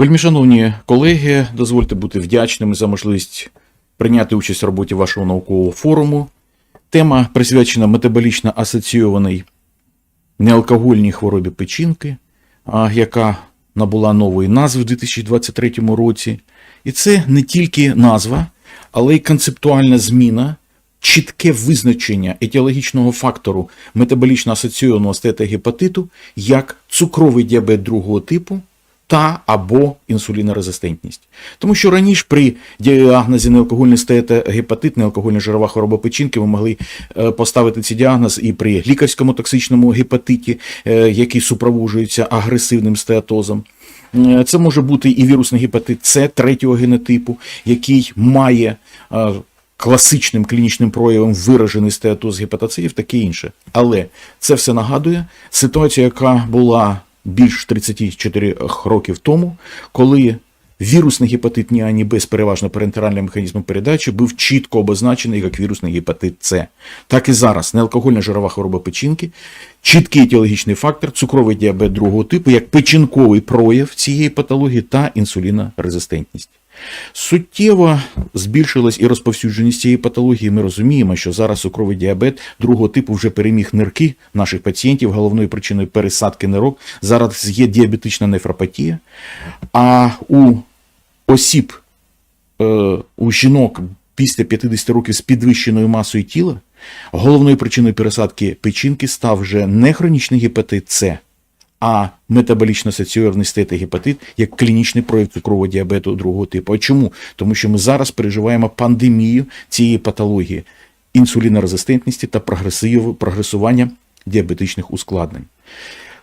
Вельмишановні колеги, дозвольте бути вдячними за можливість прийняти участь в роботі вашого наукового форуму. Тема присвячена метаболічно асоційованій неалкогольній хворобі печінки, яка набула нової назви в 2023 році. І це не тільки назва, але й концептуальна зміна, чітке визначення етіологічного фактору метаболічно асоційованого стетогепатиту як цукровий діабет другого типу та або інсулінорезистентність. Тому що раніше при діагнозі неалкогольний стеатогепатит, неалкогольна жирова хвороба печінки, ми могли е, поставити цей діагноз і при лікарському токсичному гепатиті, е, який супроводжується агресивним стеатозом. Е, Це може бути і вірусний гепатит С третього генотипу, який має класичним клінічним проявом виражений стеатоз гепатоцитів, таке інше. Але це все нагадує ситуацію, яка була більш 34 років тому, коли вірусний гепатит ні А, ні Б з переважно парентеральним механізмом передачі був чітко обозначений як вірусний гепатит С. Так і зараз неалкогольна жирова хвороба печінки, чіткий етіологічний фактор, цукровий діабет другого типу, як печінковий прояв цієї патології та інсулінорезистентність. Суттєво збільшилась і розповсюдженість цієї патології. Ми розуміємо, що зараз цукровий діабет другого типу вже переміг нирки наших пацієнтів. Головною причиною пересадки нирок зараз є діабетична нефропатія. А у осіб, е, у жінок після 50 років з підвищеною масою тіла головною причиною пересадки печінки став вже не хронічний гепатит С, а метаболічно асоційований стетогепатит як клінічний прояв цукрового діабету другого типу. А чому? Тому що ми зараз переживаємо пандемію цієї патології інсулінорезистентності та прогресування діабетичних ускладнень.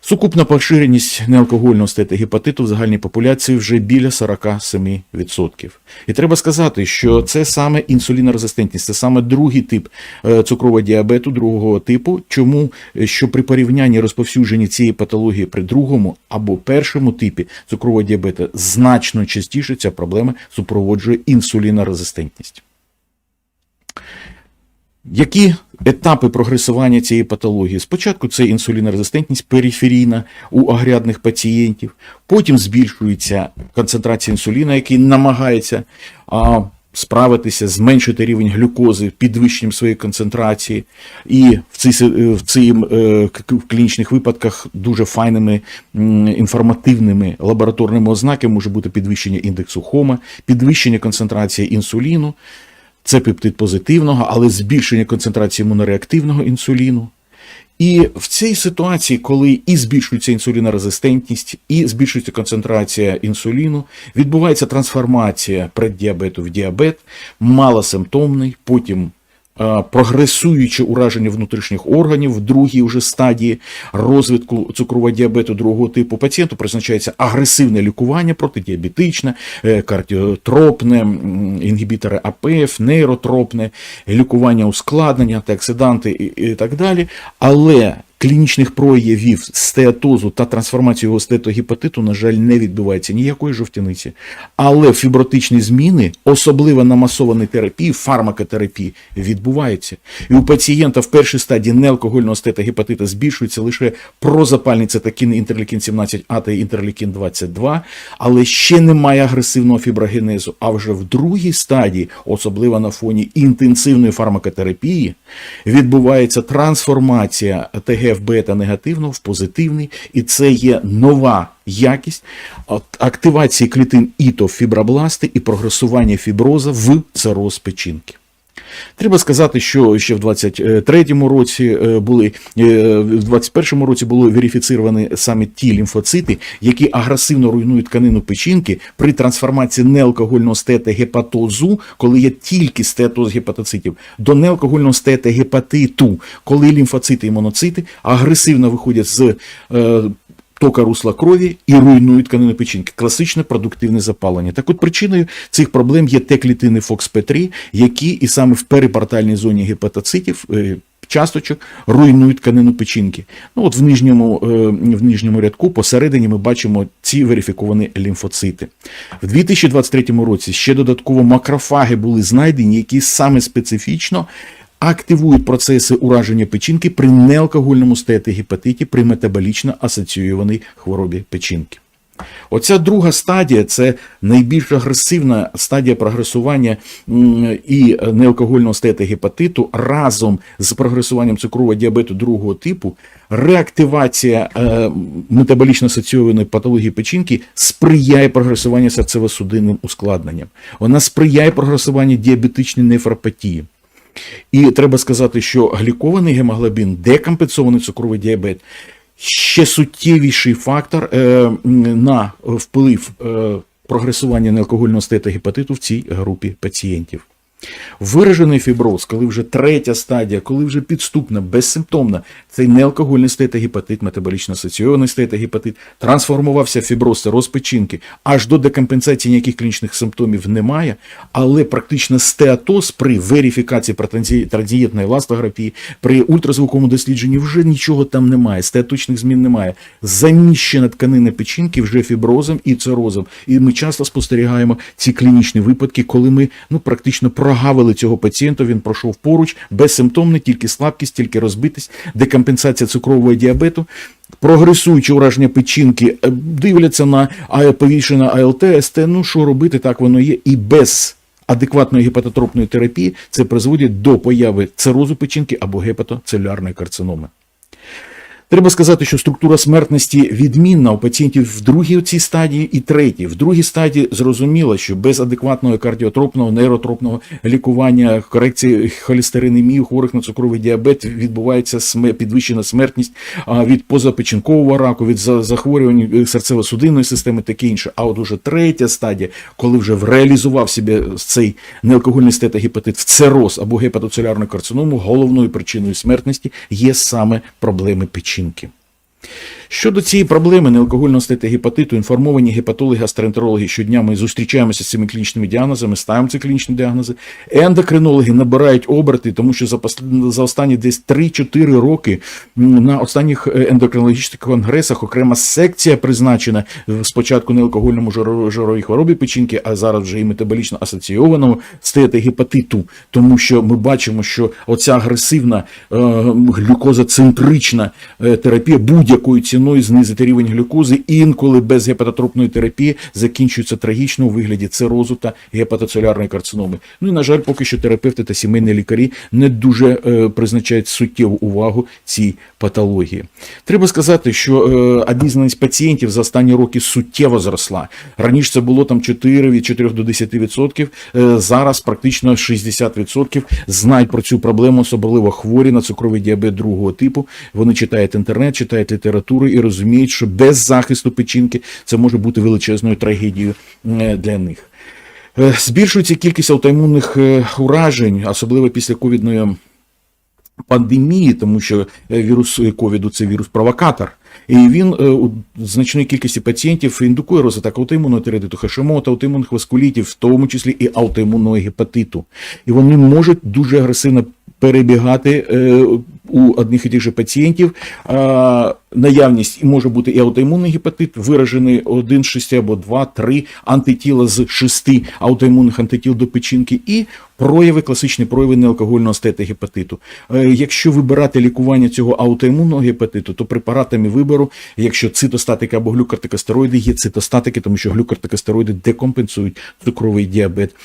Сукупна поширеність неалкогольного стетогепатиту в загальній популяції вже біля 47%. І треба сказати, що це саме інсулінорезистентність, це саме другий тип е, цукрового діабету другого типу. Чому? Е, Що при порівнянні розповсюдження цієї патології при другому або першому типі цукрового діабету значно частіше ця проблема супроводжує інсулінорезистентність. Які етапи прогресування цієї патології? Спочатку це інсулінорезистентність периферійна у агрядних пацієнтів, потім збільшується концентрація інсуліна, який намагається а, справитися, зменшити рівень глюкози підвищенням своєї концентрації, і в цій, си- в цій е, в клінічних випадках дуже файними інформативними лабораторними ознаками може бути підвищення індексу хома, підвищення концентрації інсуліну. Це пептид позитивного, але збільшення концентрації імунореактивного інсуліну. І в цій ситуації, коли і збільшується інсулінорезистентність, і збільшується концентрація інсуліну, відбувається трансформація преддіабету в діабет, малосимптомний, потім прогресуюче ураження внутрішніх органів в другій уже стадії розвитку цукрового діабету другого типу, пацієнту призначається агресивне лікування протидіабетичне, е, кардіотропне, інгібітори АПФ, нейротропне, лікування ускладнення, антиоксиданти і так далі. Але клінічних проявів стеатозу та трансформації його стетогепатиту, на жаль, не відбувається ніякої жовтяниці. Але фібротичні зміни, особливо на масованій терапії, фармакотерапії, відбуваються. І у пацієнта в першій стадії неалкогольного стетогепатита збільшується лише прозапальний цитокін інтерлікін 17 А та інтерлікін 22, але ще немає агресивного фіброгенезу. А вже в другій стадії, особливо на фоні інтенсивної фармакотерапії, відбувається трансформація ТГФ бета негативно в позитивний, і це є нова якість активації клітин іто фібробласти і прогресування фіброза в цироз печінки. Треба сказати, що ще в 23-му році е, були е, в 21-му році були верифіціровані саме ті лімфоцити, які агресивно руйнують тканину печінки при трансформації неалкогольного стетогепатозу, коли є тільки стетоз гепатоцитів, до неалкогольного стетогепатиту, коли лімфоцити і моноцити агресивно виходять з е, тока русла крові і руйнують тканину печінки. Класичне продуктивне запалення. Так от причиною цих проблем є те клітини FOXP3, які і саме в перипортальній зоні гепатоцитів. е, Часточок руйнують тканину печінки. Ну от в нижньому, е, в нижньому рядку посередині ми бачимо ці верифіковані лімфоцити. В 2023 році ще додатково макрофаги були знайдені, які саме специфічно активують процеси ураження печінки при неалкогольному стеатогепатиті при метаболічно асоційованій хворобі печінки. Оця друга стадія це найбільш агресивна стадія прогресування і неалкогольного стеатогепатиту разом з прогресуванням цукрового діабету другого типу. Реактивація е, метаболічно асоційованої патології печінки сприяє прогресуванню серцево-судинним ускладненням. Вона сприяє прогресуванню діабетичної нефропатії. І треба сказати, що глікований гемоглобін, декомпенсований цукровий діабет ще суттєвіший фактор е, на вплив е, прогресування неалкогольного стета гепатиту в цій групі пацієнтів. Виражений фіброз, коли вже третя стадія, коли вже підступна, безсимптомна, цей неалкогольний стеатогепатит, метаболічно асоційований стеатогепатит, трансформувався в фіброз, це розпечінки, аж до декомпенсації ніяких клінічних симптомів немає, але практично стеатоз при верифікації транзієтної еластографії, при ультразвуковому дослідженні вже нічого там немає, стеаточних змін немає. Заміщена тканина печінки вже фіброзом і цирозом. І ми часто спостерігаємо ці клінічні випадки, коли ми ну практично прогавили цього пацієнта. Він пройшов поруч, безсимптомний, тільки слабкість, тільки розбитість, декомпенсація цукрового діабету. Прогресуючи ураження печінки, е, дивляться на а- АЛТ, СТ, ну що робити, так воно є, і без адекватної гепатотропної терапії це призводить до появи цирозу печінки або гепатоцелюлярної карциноми. Треба сказати, що структура смертності відмінна у пацієнтів в другій цій стадії і третій. В другій стадії зрозуміло, що без адекватного кардіотропного, нейротропного лікування, корекції холестеринемії хворих на цукровий діабет відбувається підвищена смертність від позапечінкового раку, від за- захворювань е, серцево-судинної системи, таке інше. А от уже третя стадія, коли вже реалізував себе цей неалкогольний стетогепатит в цероз або гепатоцелярну карциному, головною причиною смертності є саме проблеми печінки. Щодо цієї проблеми неалкогольного стетогепатиту, інформовані гепатологи, гастроентерологи щодня ми зустрічаємося з цими клінічними діагнозами, ставимо ці клінічні діагнози. Ендокринологи набирають оберти, тому що за, за останні десь 3-4 роки на останніх е, ендокринологічних конгресах окрема секція призначена спочатку неалкогольному жиро- жировій хворобі печінки, а зараз вже і метаболічно асоційованому стеатогепатиту, тому що ми бачимо, що оця агресивна е, глюкозоцентрична е, терапія будь-якою ціною знизити рівень глюкози, інколи без гепатотропної терапії закінчується трагічно у вигляді цирозу та гепатоцелярної карциноми. Ну і на жаль, поки що терапевти та сімейні лікарі не дуже е, призначають суттєву увагу цій патології. Треба сказати, що е, обізнаність пацієнтів за останні роки суттєво зросла. Раніше це було там 4 від 4 до 10%, е, зараз практично 60% знають про цю проблему, особливо хворі на цукровий діабет другого типу. Вони читають інтернет, читають літературу і розуміють, що без захисту печінки це може бути величезною трагедією е, для них. Е, Збільшується кількість аутоімунних е, уражень, особливо після ковідної пандемії, тому що вірус ковіду це вірус-провокатор. І він у значної кількості пацієнтів індукує розвиток аутоімунного тиреоїдиту Хашимота, аутоімунних васкулітів, в тому числі і аутоімунного гепатиту. І вони можуть дуже агресивно перебігати у одних і тих же пацієнтів. Наявність і може бути і аутоімунний гепатит, виражений один з шести або два, три антитіла з шести аутоімунних антитіл до печінки, і прояви, класичні прояви неалкогольного стетогепатиту. Е, Якщо вибирати лікування цього аутоімунного гепатиту, то препаратами вибору, якщо цитостатики або глюкортикостероїди, є цитостатики, тому що глюкортикостероїди декомпенсують цукровий діабет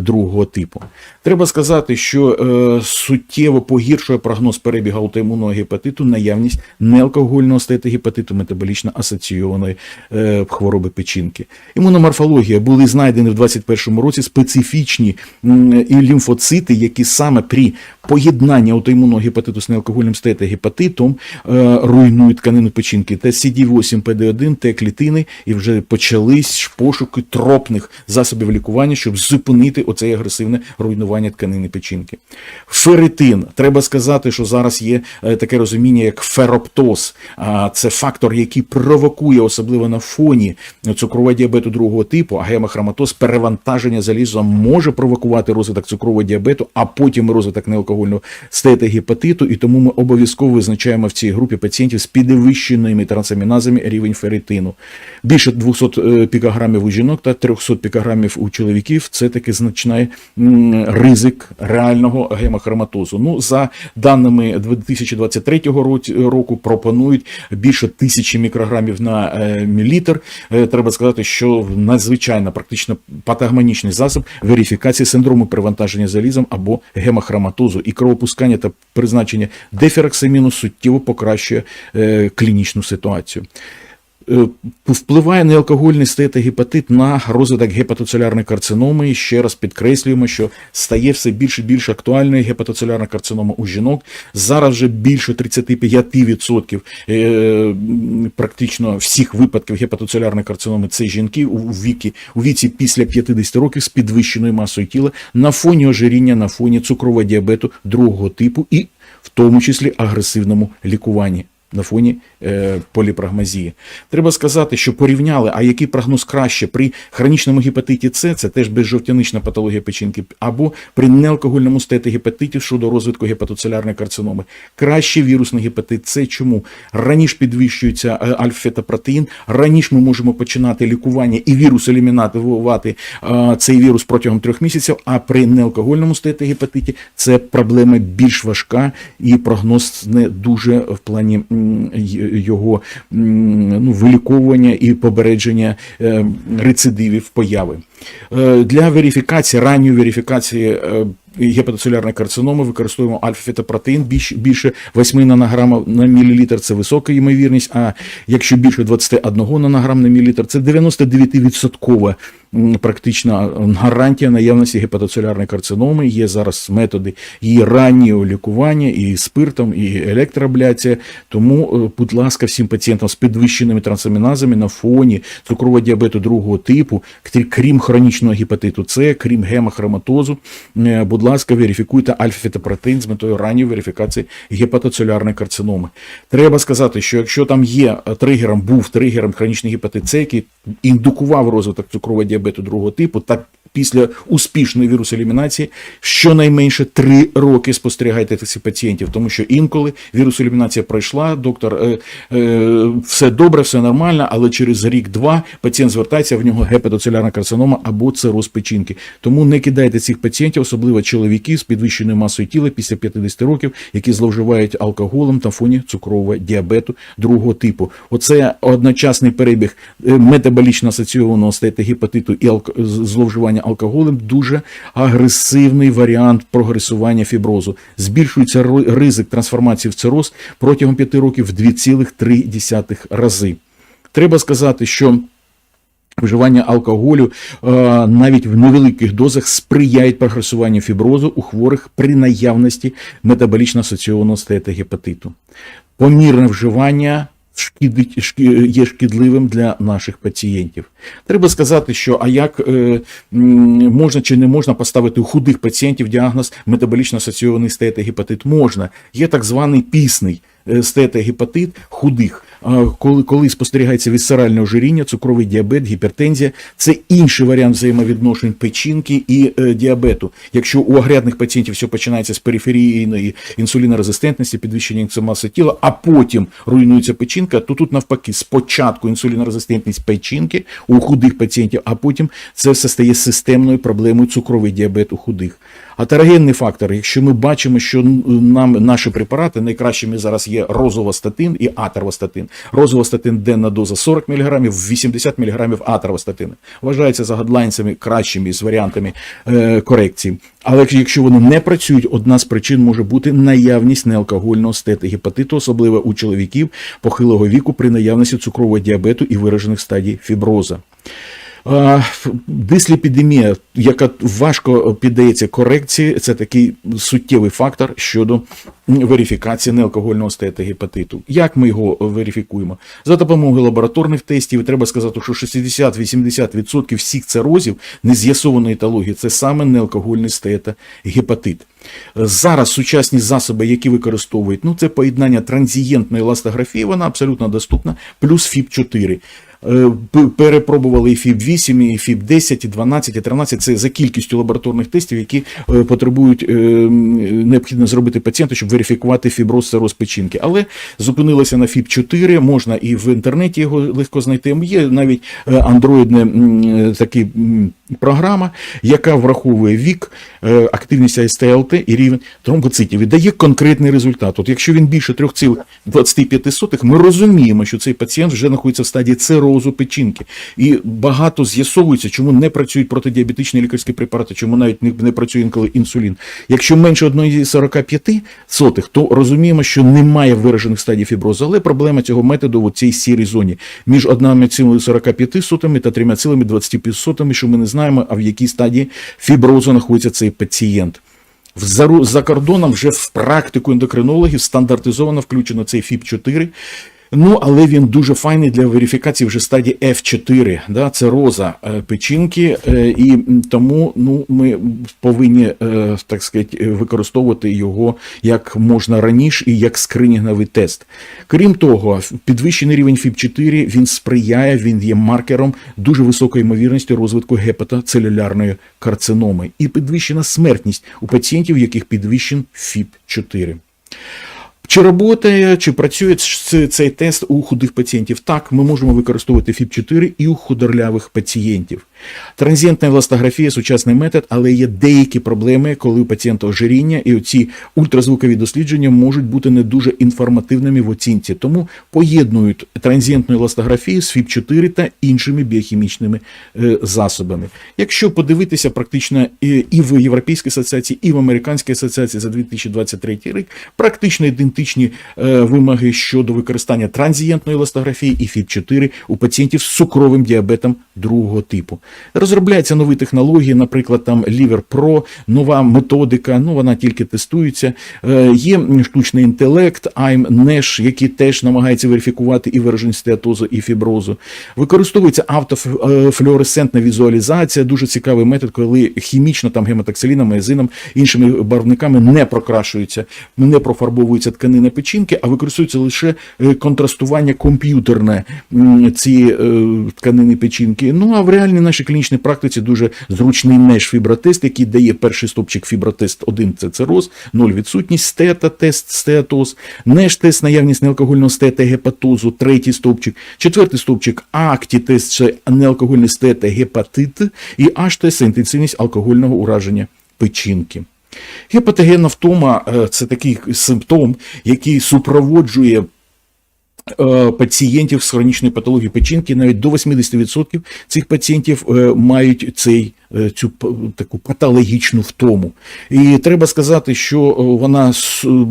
другого типу. Треба сказати, що е, суттєво погіршує прогноз перебігу аутоімунного гепатиту наявність неалкогольного стетогепатиту метаболічно асоційованої е, хвороби печінки. Імуноморфологія були знайдені в 2021 році специфічні і лімфоцити, які саме при поєднанні аутоімунного гепатиту з неалкогольним стетогепатитом е, руйнують тканину печінки. Та CD8, PD1, Т клітини, і вже почались пошуки тропних засобів лікування, щоб зупинити оце агресивне руйнування тканини печінки. Ферритин. Треба сказати, що зараз є е, таке розуміння, як фероптоз. Це фактор, який провокує, особливо на фоні цукрового діабету другого типу, а гемохроматоз, перевантаження залізом може провокувати розвиток цукрового діабету, а потім розвиток неалкогольного стетогепатиту. І тому ми обов'язково визначаємо в цій групі пацієнтів з підвищеними трансаміназами рівень ферритину. Більше 200 е, пікограмів у жінок та 300 пікограмів у чоловіків це таки значний ризик реального гемохроматозу. Ну, за даними 2023 року пропонують більше тисячі мікрограмів на е, мілітр. Е, Треба сказати, що надзвичайно практично патагманічний засіб верифікації синдрому перевантаження залізом або гемохроматозу і кровопускання та призначення дефіроксаміну суттєво покращує е, клінічну ситуацію. Е, Впливає неалкогольний стеатогепатит на розвиток гепатоцелярної карциноми. І ще раз підкреслюємо, що стає все більше і більш актуальною гепатоцелярна карцинома у жінок. Зараз вже більше 35% е, практично всіх випадків гепатоцелярної карциноми це жінки у вікі, у віці після 50 років з підвищеною масою тіла на фоні ожиріння, на фоні цукрового діабету другого типу і в тому числі агресивному лікуванні на фоні е, поліпрагмазії. Треба сказати, що порівняли, а який прогноз краще при хронічному гепатиті С, це теж безжовтянична патологія печінки, або при неалкогольному стетогепатиті щодо розвитку гепатоцелярної карциноми. Краще вірусний гепатит С. Чому? Раніше підвищується е, альфа-фетопротеїн, раніше ми можемо починати лікування і вірус елімінувати е, цей вірус протягом трьох місяців, а при неалкогольному стетогепатиті це проблема більш важка і прогноз не дуже в плані його ну, виліковування і попередження е, рецидивів появи. Е, Для верифікації, ранньої верифікації е, гепатоцелярної карциноми використовуємо альфа-фетопротеїн більше, більше 8 нанограмів на мілілітр, це висока ймовірність, а якщо більше 21 нанограм на мілілітр, це 99% м, практична гарантія наявності гепатоцелярної карциноми. Є зараз методи її раннього лікування і спиртом, і електроабляція. Тому, е, будь ласка, всім пацієнтам з підвищеними трансаміназами на фоні цукрового діабету другого типу, крім хронічного гепатиту С, крім гемохроматозу, е, будь ласка, верифікуйте альфа-фетопротеїн з метою ранньої верифікації гепатоцелярної карциноми. Треба сказати, що якщо там є е, тригером, був тригером хронічний гепатит С, який індукував розвиток цукрового діабету другого типу, так після успішної вірусоелімінації щонайменше 3 роки спостерігайте цих пацієнтів, тому що інколи вірусоелімінація пройшла, доктор, е, е, все добре, все нормально, але через рік-два пацієнт звертається, в нього гепатоцелярна карцинома або цироз печінки. Тому не кидайте цих пацієнтів, особливо чоловіки з підвищеною масою тіла після 50 років, які зловживають алкоголем та фоні цукрового діабету другого типу. Оце одночасний перебіг е, метаболічно асоційованого стетогепатиту і алк- зловживання алкоголем дуже агресивний варіант прогресування фіброзу. Збільшується ризик трансформації в цироз протягом 5 років в 2,3 рази. Треба сказати, що Вживання алкоголю е, навіть в невеликих дозах сприяють прогресуванню фіброзу у хворих при наявності метаболічно асоційованого стеатогепатиту. Помірне вживання шкідить- є шкідливим для наших пацієнтів. Треба сказати, що а як е, можна чи не можна поставити у худих пацієнтів діагноз метаболічно асоційований стеатогепатит? Можна. Є так званий пісний е, стеатогепатит худих. Коли, коли спостерігається вісцеральне ожиріння, цукровий діабет, гіпертензія, це інший варіант взаємовідношень печінки і е, діабету. Якщо у агрядних пацієнтів все починається з периферійної інсулінорезистентності, підвищення маси тіла, а потім руйнується печінка, то тут навпаки спочатку інсулінорезистентність печінки у худих пацієнтів, а потім це все стає системною проблемою цукровий діабет у худих. А терогенний фактор, якщо ми бачимо, що нам наші препарати найкращими зараз є розовостатин і атервостатин. Розовостатин денна доза 40 мг, 80 мг атервостатину. Вважається за гадлайнцями кращими з варіантами е, корекції. Але якщо вони не працюють, одна з причин може бути наявність неалкогольного стетогепатиту, особливо у чоловіків похилого віку при наявності цукрового діабету і виражених стадій фіброза. Дисліпідемія, яка важко піддається корекції, це такий суттєвий фактор щодо верифікації неалкогольного стеатогепатиту. Як ми його верифікуємо? За допомогою лабораторних тестів, треба сказати, що 60-80% всіх цирозів нез'ясованої етології це саме неалкогольний стеатогепатит. Зараз сучасні засоби, які використовують, ну це поєднання транзієнтної еластографії, вона абсолютно доступна, плюс ФІП-4. Е, п- Перепробували і ФІБ 8, і ФІБ 10, і 12, і 13. Це за кількістю лабораторних тестів, які е, потребують е, необхідно зробити пацієнту, щоб верифікувати фіброз цироз печінки. Але зупинилися на ФІБ 4, можна і в інтернеті його легко знайти. Є навіть е, андроїдне е, такі програма, яка враховує вік, е, активність АСТЛТ і рівень тромбоцитів і дає конкретний результат. От якщо він більше 3,25, ми розуміємо, що цей пацієнт вже знаходиться в стадії цирозу печінки. І багато з'ясовується, чому не працюють протидіабетичні лікарські препарати, чому навіть не, не працює інколи інсулін. Якщо менше 1,45, то розуміємо, що немає виражених стадій фіброзу, але проблема цього методу в цій сірій зоні між 1,45 сотами та 3,25, що ми не знаємо, а в якій стадії фіброзу знаходиться цей пацієнт. За кордоном вже в практику ендокринологів стандартизовано включено цей ФІП-4. Ну, але він дуже файний для верифікації вже стадії F4, да, це роза е, печінки, е, і тому ну, ми повинні, е, так сказати, використовувати його як можна раніше і як скринінговий тест. Крім того, підвищений рівень ФІП-4 він сприяє, він є маркером дуже високої ймовірності розвитку гепатоцелюлярної карциноми і підвищена смертність у пацієнтів, яких підвищен ФІП-4. Чи роботає, чи працює цей тест у худих пацієнтів? Так, ми можемо використовувати ФІП-4 і у худорлявих пацієнтів. Транзієнтна еластографія – сучасний метод, але є деякі проблеми, коли у пацієнта ожиріння, і ці ультразвукові дослідження можуть бути не дуже інформативними в оцінці. Тому поєднують транзієнтну еластографію з ФІП-4 та іншими біохімічними е, засобами. Якщо подивитися практично і і в Європейській асоціації, і в Американській асоціації за 2023 рік, практично ідентичні е, вимоги щодо використання транзієнтної еластографії і ФІП-4 у пацієнтів з цукровим діабетом другого типу. Розробляються нові технології, наприклад, там Liver Pro, нова методика, ну вона тільки тестується. Е, Є штучний інтелект, AIM Nash, який теж намагається верифікувати і вираженість стеатозу, і фіброзу. Використовується автофлюоресцентна візуалізація, дуже цікавий метод, коли хімічно там гематоксиліном, мезином, іншими барвниками не прокрашуються, не профарбовуються тканини печінки, а використовується лише е, контрастування комп'ютерне цієї е, тканини печінки. Ну а в реальній нашій клінічній практиці дуже зручний неш фібротест, який дає перший стопчик фібротест 1 це цироз, 0 відсутність стета тест стеатоз, неш тест наявність неалкогольного стета гепатозу, третій стовпчик, четвертий стовпчик акті тест це неалкогольний стета гепатит і аж тест інтенсивність алкогольного ураження печінки. Гепатогенна втома е, це такий симптом, який супроводжує пацієнтів з хронічною патологією печінки. Навіть до 80% цих пацієнтів е, мають цей. е, Цю таку патологічну втому, і треба сказати, що е, вона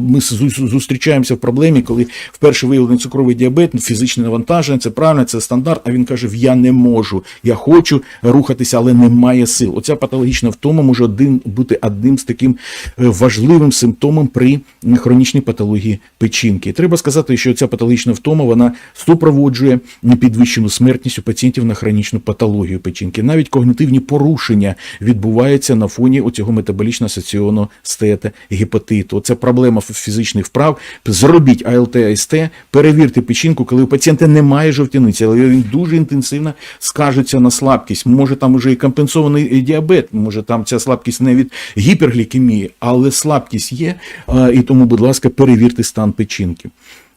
ми зустрічаємося в проблемі, коли вперше виявлений цукровий діабет, фізичне навантаження, це правильно, це стандарт. А він каже: Я не можу, я хочу рухатися, але немає сил. Оця патологічна втома може один бути одним з таким е, важливим симптомом при хронічній патології печінки. Треба сказати, що ця патологічна втома вона супроводжує підвищену смертність у пацієнтів на хронічну патологію печінки. Навіть когнитивні порушення відбуваються на фоні оцього метаболічно асоційованого стета гепатиту. Це проблема фізичних вправ. Зробіть АЛТ, АСТ, перевірте печінку, коли у пацієнта немає жовтяниці, але він дуже інтенсивно скажеться на слабкість. Може там уже і компенсований діабет, може там ця слабкість не від гіперглікемії, але слабкість є. І тому, будь ласка, перевірте стан печінки.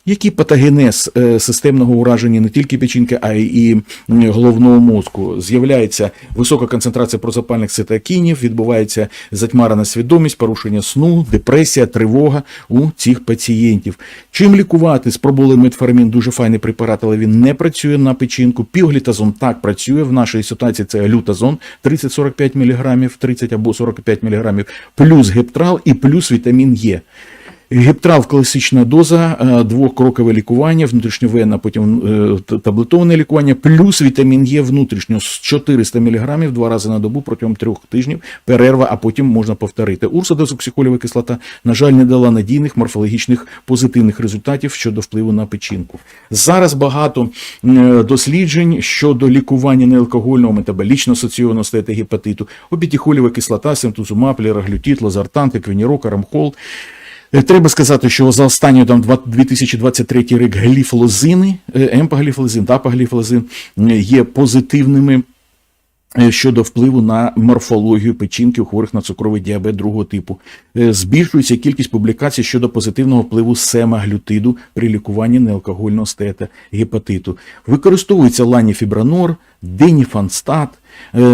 Який патогенез системного ураження не тільки печінки, а й головного мозку? З'являється висока концентрація прозапальних цитокінів, відбувається затьмарена свідомість, порушення сну, депресія, тривога у цих пацієнтів. Чим лікувати? Спробували метформін, дуже файний препарат, але він не працює на печінку. Піоглітазон так працює. В нашій ситуації це лютазон 30-45 мг, 30 або 45 мг, плюс гептрал і плюс вітамін Е. Гептрал класична доза, е, двокрокове лікування, внутрішньовенне, потім е, таблетоване лікування, плюс вітамін Е внутрішньо з 400 мг два рази на добу протягом трьох тижнів, перерва, а потім можна повторити. Урсодезоксихолєва кислота, на жаль, не дала надійних морфологічних позитивних результатів щодо впливу на печінку. Зараз багато е, досліджень щодо лікування неалкогольного метаболічно асоційованого стета гепатиту, обітіхолєва кислота, симтузумаб, ліраглютит, лазартан, еквінірок, арамхол. Е, Треба сказати, що за останній там 2023 рік гліфлозини, емпагліфлозин, тапагліфлозин е, є позитивними е, щодо впливу на морфологію печінки у хворих на цукровий діабет другого типу. Збільшується кількість публікацій щодо позитивного впливу семаглютиду при лікуванні неалкогольного стета гепатиту. Використовується ланіфібранор, деніфанстат,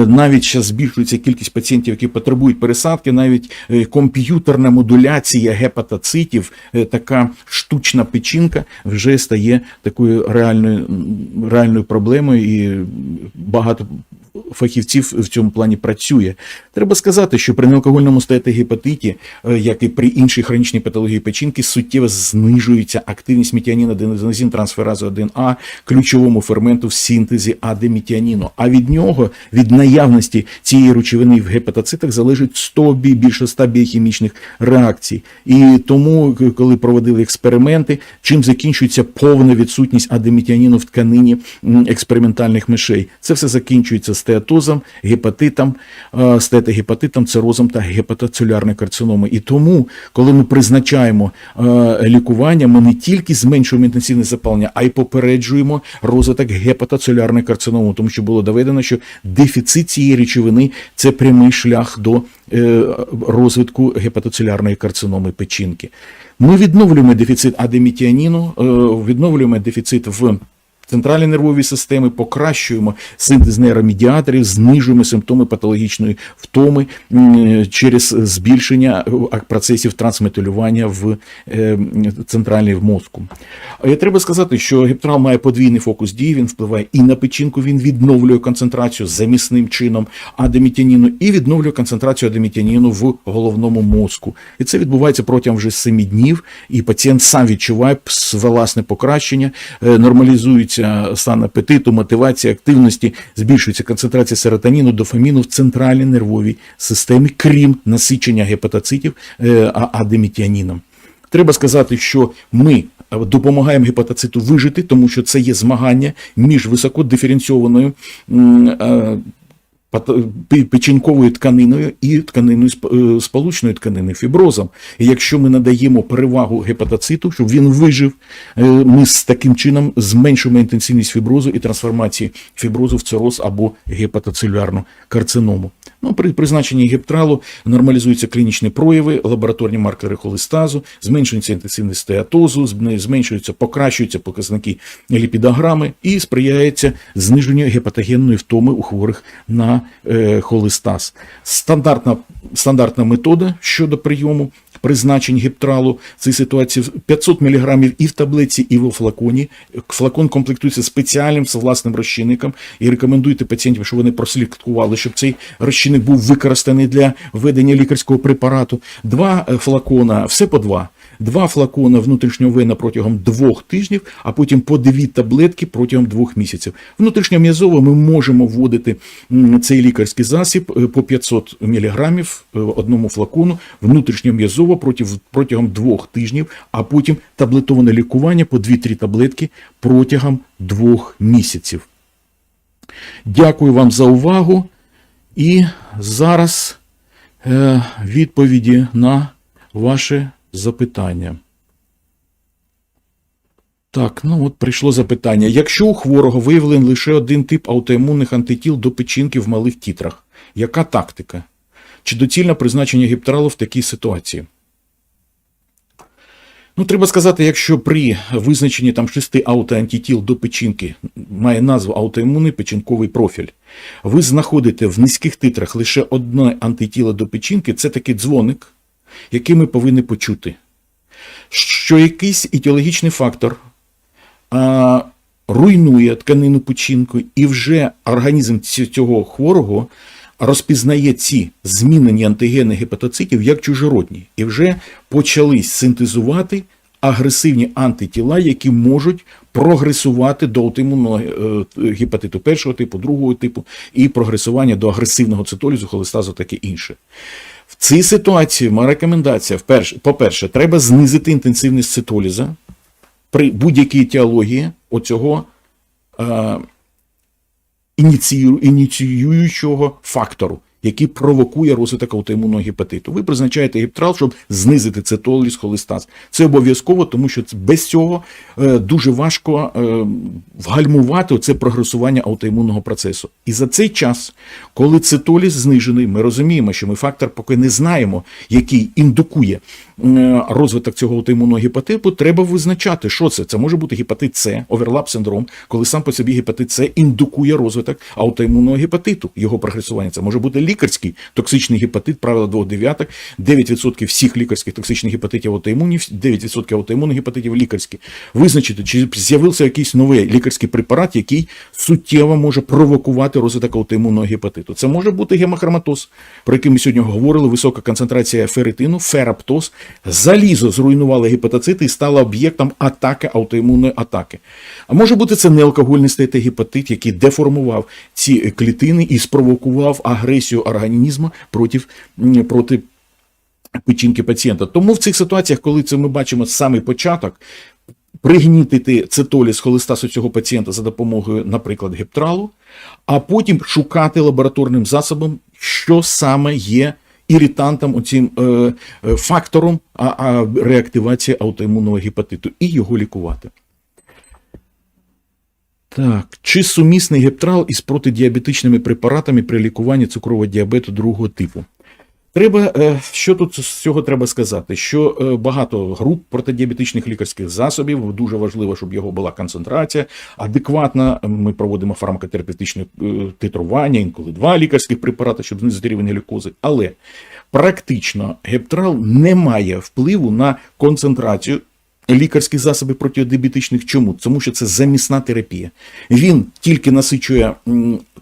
Навіть ще збільшується кількість пацієнтів, які потребують пересадки, навіть е, комп'ютерна модуляція гепатоцитів, е, така штучна печінка вже стає такою реальною, реальною проблемою, і багато фахівців в цьому плані працює. Треба сказати, що при неалкогольному стеатогепатиті, е, як і при іншій хронічній патології печінки, суттєво знижується активність метіаніна денозин трансферазу 1А, ключовому ферменту в синтезі адемітіаніну. А від нього, від наявності цієї речовини в гепатоцитах, залежить 100 бі- більше 100 біохімічних реакцій. І тому, коли проводили експерименти, чим закінчується повна відсутність адемітіаніну в тканині експериментальних мишей, це все закінчується стеатозом, гепатитом, е, стетогепатитом, цирозом та гепатоцелюлярною карциномою. І тому, коли ми призначаємо е, лікування, ми не тільки зменшуємо інтенсивне запалення, а й попереджуємо розвиток гепатоцелюлярної карциноми, тому що було доведено, що дефіцит цієї речовини це прямий шлях до е, розвитку гепатоцелюлярної карциноми печінки. Ми відновлюємо дефіцит адемітіаніну, відновлюємо дефіцит в центральній нервовій системи, покращуємо синтез нейромедіаторів, знижуємо симптоми патологічної втоми через збільшення е, процесів трансметилювання в е, центральній в мозку. Треба сказати, що гептрал має подвійний фокус дії, він впливає і на печінку, він відновлює концентрацію замісним чином адемітяніну і відновлює концентрацію адемітяніну в головному мозку. І це відбувається протягом вже 7 днів, і пацієнт сам відчуває власне покращення, е, нормалізується стан апетиту, мотивації, активності, збільшується концентрація серотоніну, дофаміну в центральній нервовій системі, крім насичення гепатоцитів е, адемітіаніном. Треба сказати, що ми е, допомагаємо гепатоциту вижити, тому що це є змагання між високодиференційованою е, печінковою тканиною і тканиною е, сполучною тканиною, фіброзом. І якщо ми надаємо перевагу гепатоциту, щоб він вижив, е, ми з таким чином зменшуємо інтенсивність фіброзу і трансформації фіброзу в цироз або гепатоцелюлярну карциному. Ну, при призначенні гептралу нормалізуються клінічні прояви, лабораторні маркери холестазу, зменшується інтенсивність стеатозу, зм- зменшуються, покращуються показники ліпідограми і сприяється зниженню гепатогенної втоми у хворих на е, холестаз. Стандартна, стандартна метода щодо прийому призначень гептралу в цій ситуації 500 мг і в таблиці, і в флаконі. Флакон комплектується спеціальним власним розчинником і рекомендуйте пацієнтів, щоб вони прослідкували, щоб цей розчинник був використаний для введення лікарського препарату. Два е, флакона, все по два. Два флакона внутрішнього вена протягом двох тижнів, а потім по дві таблетки протягом двох місяців. Внутрішньом'язово ми можемо вводити цей лікарський засіб е, по 500 мг одному флакону внутрішньом'язово протягом двох тижнів, а потім таблетоване лікування по 2-3 таблетки протягом двох місяців. Дякую вам за увагу. І зараз е, відповіді на ваші запитання. Так, ну от прийшло запитання. Якщо у хворого виявлений лише один тип аутоімунних антитіл до печінки в малих тітрах, яка тактика? Чи доцільне призначення гіптралу в такій ситуації? Ну, треба сказати, якщо при визначенні там шести аутоантитіл до печінки має назву аутоімунний печінковий профіль, ви знаходите в низьких титрах лише одне антитіло до печінки, це такий дзвоник, який ми повинні почути. Що якийсь етіологічний фактор а, руйнує тканину печінки, і вже організм цього хворого розпізнає ці змінені антигени гепатоцитів як чужородні, і вже почались синтезувати агресивні антитіла, які можуть прогресувати до аутоімунного е, гепатиту першого типу, другого типу, і прогресування до агресивного цитолізу, холестазу, таке інше. В цій ситуації моя рекомендація, по-перше, треба знизити інтенсивність цитоліза при будь-якій теології оцього е, ініціюючого фактору. Який провокує розвиток аутоімунного гепатиту. Ви призначаєте гептрал, щоб знизити цитоліз, холестаз. Це обов'язково, тому що без цього е, дуже важко е, вгальмувати це прогресування аутоімунного процесу. І за цей час, коли цитоліз знижений, ми розуміємо, що ми фактор поки не знаємо, який індукує е, розвиток цього аутоімунного гепатиту, треба визначати, що це. Це може бути гепатит С, оверлап синдром, коли сам по собі гепатит С індукує розвиток аутоімунного гепатиту, його прогресування. Це може бути лікарський токсичний гепатит, правило двох дев'яток, 9% всіх лікарських токсичних гепатитів аутоімунів, 9% аутоімунних гепатитів лікарські. Визначити, чи з'явився якийсь новий лікарський препарат, який суттєво може провокувати розвиток аутоімунного гепатиту. Це може бути гемохроматоз, про який ми сьогодні говорили, висока концентрація ферритину, фераптоз. Залізо зруйнувало гепатоцити і стало об'єктом атаки аутоімунної атаки. А може бути це неалкогольний стеатогепатит, який деформував ці клітини і спровокував агресію організму проти, проти печінки пацієнта. Тому в цих ситуаціях, коли це ми бачимо самий початок, пригнітити цитоліз холестасу цього пацієнта за допомогою, наприклад, гептралу, а потім шукати лабораторним засобом, що саме є іритантом, оцим е, е, фактором а, а, реактивації аутоімунного гепатиту, і його лікувати. Так, чи сумісний гептрал із протидіабетичними препаратами при лікуванні цукрового діабету другого типу? Треба, е, що тут з цього треба сказати? Що е, багато груп протидіабетичних лікарських засобів, дуже важливо, щоб його була концентрація, адекватна. Ми проводимо фармакотерапевтичне е, титрування, інколи два лікарських препарати, щоб знизити рівень глюкози. Але практично гептрал не має впливу на концентрацію лікарських засобів протидіабетичних. Чому? Тому що це замісна терапія. Він тільки насичує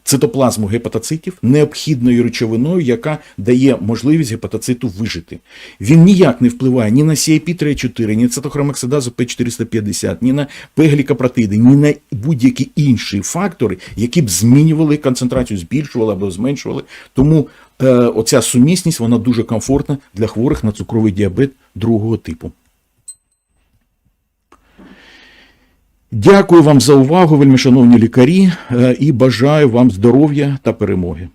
цитоплазму гепатоцитів необхідною речовиною, яка дає можливість гепатоциту вижити. Він ніяк не впливає ні на CIP-3-4, ні на цитохромоксидазу P450, ні на П-глікопротиди, ні на будь-які інші фактори, які б змінювали концентрацію, збільшували або зменшували. Тому е, оця сумісність вона дуже комфортна для хворих на цукровий діабет другого типу. Дякую вам за увагу, вельми шановні лікарі, е, і бажаю вам здоров'я та перемоги.